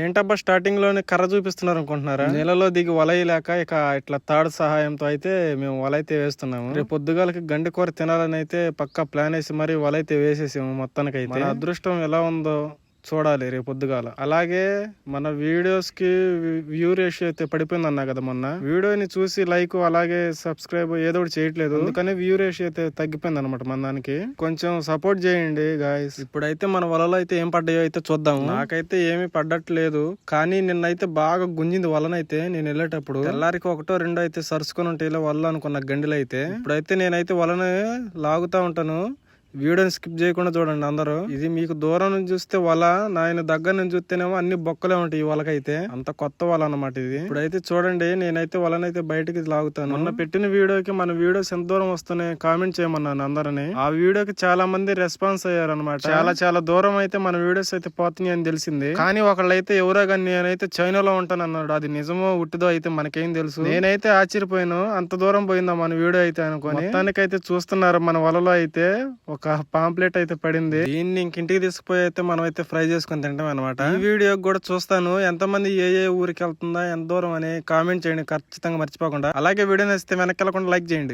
ఏంటబ్బా స్టార్టింగ్లోనే కర్ర చూపిస్తున్నారు అనుకుంటున్నారా? నీళ్ళలో దిగి వలయలేక ఇక ఇట్లా తాడు సహాయంతో అయితే మేము వల అయితే వేస్తున్నాము. రేపు పొద్దుగాలకి గండి కూర తినాలని అయితే పక్కా ప్లాన్ వేసి మరి వల అయితే వేసేసాము మొత్తానికి అయితే అదృష్టం ఎలా ఉందో చూడాలి రేపు పొద్దుగాల. అలాగే మన వీడియోస్కి వ్యూ రేషియో అయితే పడిపోయింది అన్నా కదా మొన్న. వీడియోని చూసి లైక్ అలాగే సబ్స్క్రైబ్ ఏదో ఒకటి చేయట్లేదు. అందుకని వ్యూ రేషియో అయితే తగ్గిపోయింది అనమాట మన దానికి. కొంచెం సపోర్ట్ చేయండి గాయస్. ఇప్పుడైతే మన వలలో అయితే ఏం పడ్డాయో అయితే చూద్దాం. నాకైతే ఏమీ పడ్డట్లేదు. కానీ నిన్నైతే బాగా గుంజింది వలనైతే నేను వెళ్ళేటప్పుడు. తెల్లారికి ఒకటో రెండో అయితే సరుసుకొని ఉంటే ఇలా వల్ల అనుకున్న గండిలు అయితే ఇప్పుడైతే నేనైతే వలన లాగుతా ఉంటాను. వీడియోని స్కిప్ చేయకుండా చూడండి అందరూ. ఇది మీకు దూరం నుంచి చూస్తే వల నాయన దగ్గర నుంచి చూస్తేనేమో అన్ని బొక్కలే ఉంటాయి ఈ వలకైతే. అంత కొత్త వల అనమాట ఇది. ఇప్పుడైతే చూడండి నేనైతే వలనైతే బయటకి లాగుతాను. మొన్న పెట్టిన వీడియోకి మన వీడియోస్ ఎంత దూరం వస్తున్నాయి కామెంట్ చేయమన్నాను అందరిని. ఆ వీడియోకి చాలా మంది రెస్పాన్స్ అయ్యారు అనమాట చాలా చాలా దూరం అయితే మన వీడియోస్ అయితే పోతున్నాయి అని తెలిసింది. కానీ ఒకళ్ళైతే ఎవరో కానీ నేనైతే చైనాలో ఉంటాను అన్నాడు. అది నిజమో ఉట్టిదో అయితే మనకేం తెలుసు. నేనైతే ఆశ్చర్యపోయాను. అంత దూరం పోయిందా మన వీడియో అయితే అనుకోని. మొత్తానికైతే చూస్తున్నారు మన వలలో అయితే ఒక ఒక పాంప్లెట్ అయితే పడింది. దీన్ని ఇంకింటికి తీసుకుపోయి అయితే మనం అయితే ఫ్రై చేసుకొని తింటాం అనమాట ఈ వీడియో కూడా చూస్తాను. ఎంత మంది ఏ ఏ ఊరికి వెళ్తుందా ఎంత దూరం అని కామెంట్ చేయండి. ఖచ్చితంగా మర్చిపోకుండా. అలాగే వీడియో నచ్చితే వెనక్కి వెళ్ళకుండా లైక్ చేయండి.